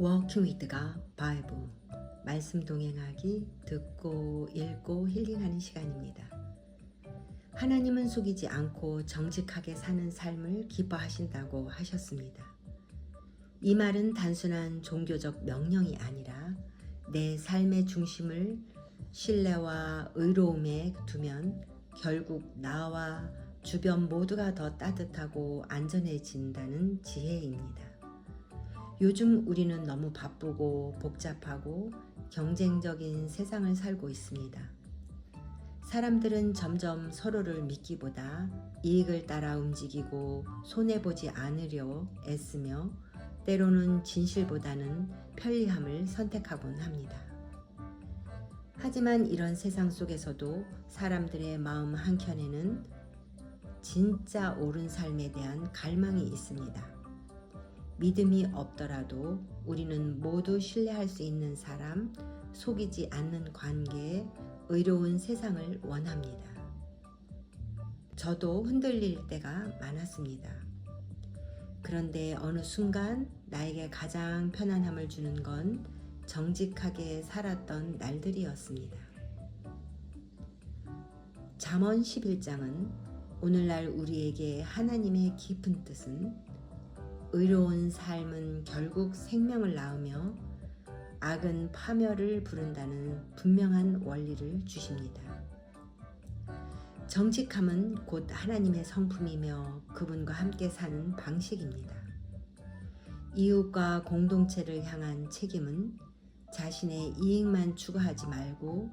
워킹 위드가 바이브 말씀 동행하기 듣고 읽고 힐링하는 시간입니다. 하나님은 속이지 않고 정직하게 사는 삶을 기뻐하신다고 하셨습니다. 이 말은 단순한 종교적 명령이 아니라 내 삶의 중심을 신뢰와 의로움에 두면 결국 나와 주변 모두가 더 따뜻하고 안전해진다는 지혜입니다. 요즘 우리는 너무 바쁘고 복잡하고 경쟁적인 세상을 살고 있습니다. 사람들은 점점 서로를 믿기보다 이익을 따라 움직이고 손해보지 않으려 애쓰며 때로는 진실보다는 편리함을 선택하곤 합니다. 하지만 이런 세상 속에서도 사람들의 마음 한켠에는 진짜 옳은 삶에 대한 갈망이 있습니다. 믿음이 없더라도 우리는 모두 신뢰할 수 있는 사람, 속이지 않는 관계, 의로운 세상을 원합니다. 저도 흔들릴 때가 많았습니다. 그런데 어느 순간 나에게 가장 편안함을 주는 건 정직하게 살았던 날들이었습니다. 잠언 11장은 오늘날 우리에게 하나님의 깊은 뜻은 의로운 삶은 결국 생명을 낳으며 악은 파멸을 부른다는 분명한 원리를 주십니다. 정직함은 곧 하나님의 성품이며 그분과 함께 사는 방식입니다. 이웃과 공동체를 향한 책임은 자신의 이익만 추구하지 말고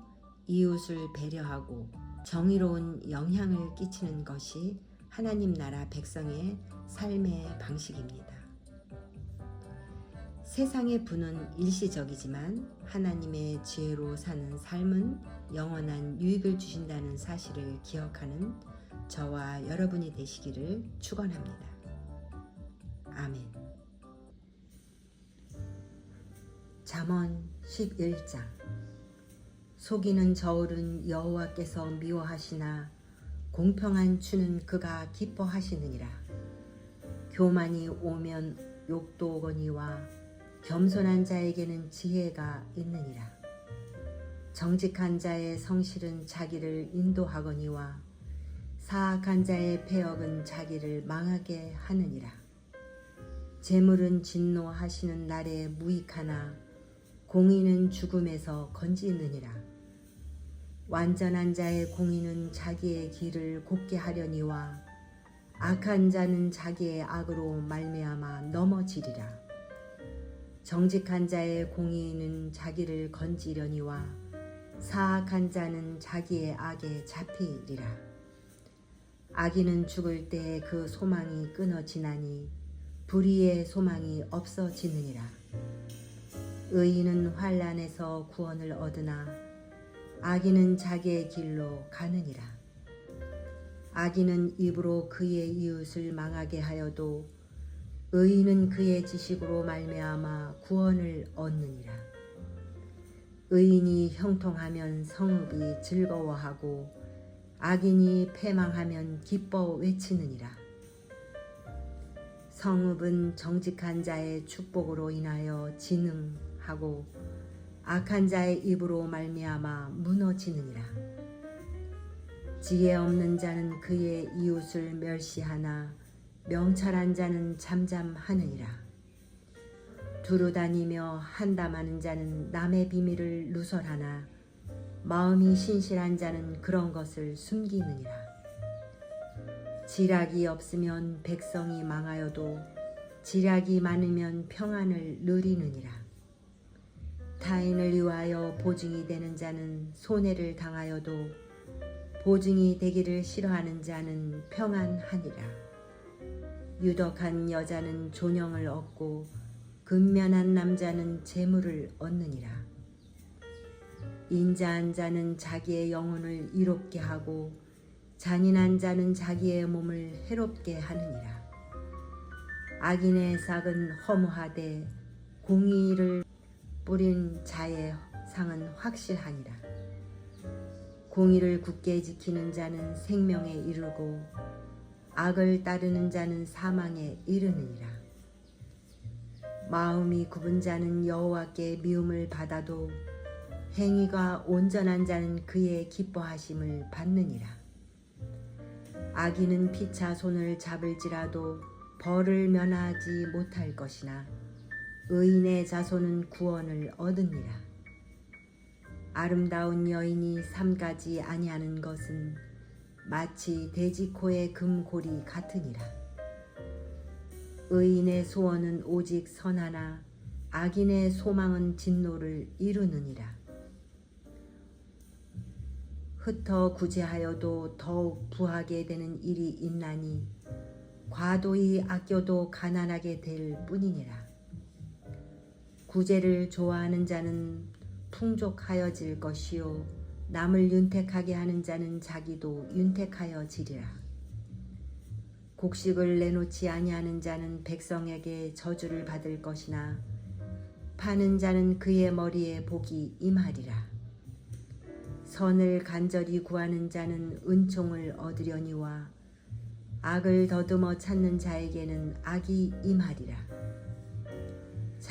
이웃을 배려하고 정의로운 영향을 끼치는 것이 하나님 나라 백성의 삶의 방식입니다. 세상의 부는 일시적이지만 하나님의 지혜로 사는 삶은 영원한 유익을 주신다는 사실을 기억하는 저와 여러분이 되시기를 축원합니다. 아멘. 잠언 11장 속이는 저울은 여호와께서 미워하시나 공평한 추는 그가 기뻐하시느니라. 교만이 오면 욕도 오거니와 겸손한 자에게는 지혜가 있느니라. 정직한 자의 성실은 자기를 인도하거니와 사악한 자의 폐역은 자기를 망하게 하느니라. 재물은 진노하시는 날에 무익하나 공의는 죽음에서 건지느니라. 완전한 자의 공의는 자기의 길을 곱게 하려니와 악한 자는 자기의 악으로 말미암아 넘어지리라. 정직한 자의 공의는 자기를 건지려니와 사악한 자는 자기의 악에 잡히리라. 악인은 죽을 때 그 소망이 끊어지나니 불의의 소망이 없어지느니라. 의인은 환란에서 구원을 얻으나 악인은 자기의 길로 가느니라. 악인은 입으로 그의 이웃을 망하게 하여도 의인은 그의 지식으로 말미암아 구원을 얻느니라. 의인이 형통하면 성읍이 즐거워하고 악인이 패망하면 기뻐 외치느니라. 성읍은 정직한 자의 축복으로 인하여 진흥하고 악한 자의 입으로 말미암아 무너지느니라. 지혜 없는 자는 그의 이웃을 멸시하나 명철한 자는 잠잠하느니라. 두루 다니며 한담하는 자는 남의 비밀을 누설하나 마음이 신실한 자는 그런 것을 숨기느니라. 지략이 없으면 백성이 망하여도 지략이 많으면 평안을 누리느니라. 타인을 위하여 보증이 되는 자는 손해를 당하여도 보증이 되기를 싫어하는 자는 평안하니라. 유덕한 여자는 존영을 얻고 근면한 남자는 재물을 얻느니라. 인자한 자는 자기의 영혼을 이롭게 하고 잔인한 자는 자기의 몸을 해롭게 하느니라. 악인의 삭은 허무하되 공의를 뿌린 자의 상은 확실하니라. 공의를 굳게 지키는 자는 생명에 이르고 악을 따르는 자는 사망에 이르느니라. 마음이 굽은 자는 여호와께 미움을 받아도 행위가 온전한 자는 그의 기뻐하심을 받느니라. 악인은 피차 손을 잡을지라도 벌을 면하지 못할 것이나 의인의 자손은 구원을 얻으니라. 아름다운 여인이 삼가지 아니하는 것은 마치 돼지코의 금고리 같으니라. 의인의 소원은 오직 선하나 악인의 소망은 진노를 이루느니라. 흩어 구제하여도 더욱 부하게 되는 일이 있나니 과도히 아껴도 가난하게 될 뿐이니라. 구제를 좋아하는 자는 풍족하여질 것이요 남을 윤택하게 하는 자는 자기도 윤택하여지리라. 곡식을 내놓지 아니하는 자는 백성에게 저주를 받을 것이나 파는 자는 그의 머리에 복이 임하리라. 선을 간절히 구하는 자는 은총을 얻으려니와 악을 더듬어 찾는 자에게는 악이 임하리라.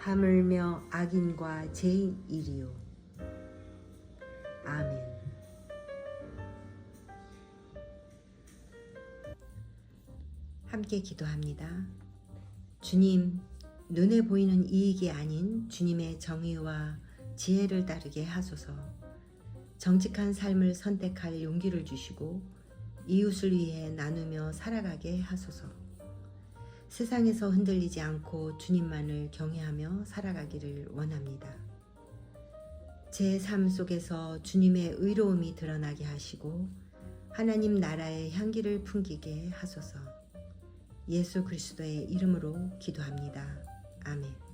하물며 악인과 죄인이리요. 아멘. 함께 기도합니다. 주님, 눈에 보이는 이익이 아닌 주님의 정의와 지혜를 따르게 하소서. 정직한 삶을 선택할 용기를 주시고 이웃을 위해 나누며 살아가게 하소서. 세상에서 흔들리지 않고 주님만을 경외하며 살아가기를 원합니다. 제 삶 속에서 주님의 의로움이 드러나게 하시고 하나님 나라의 향기를 풍기게 하소서. 예수 그리스도의 이름으로 기도합니다. 아멘.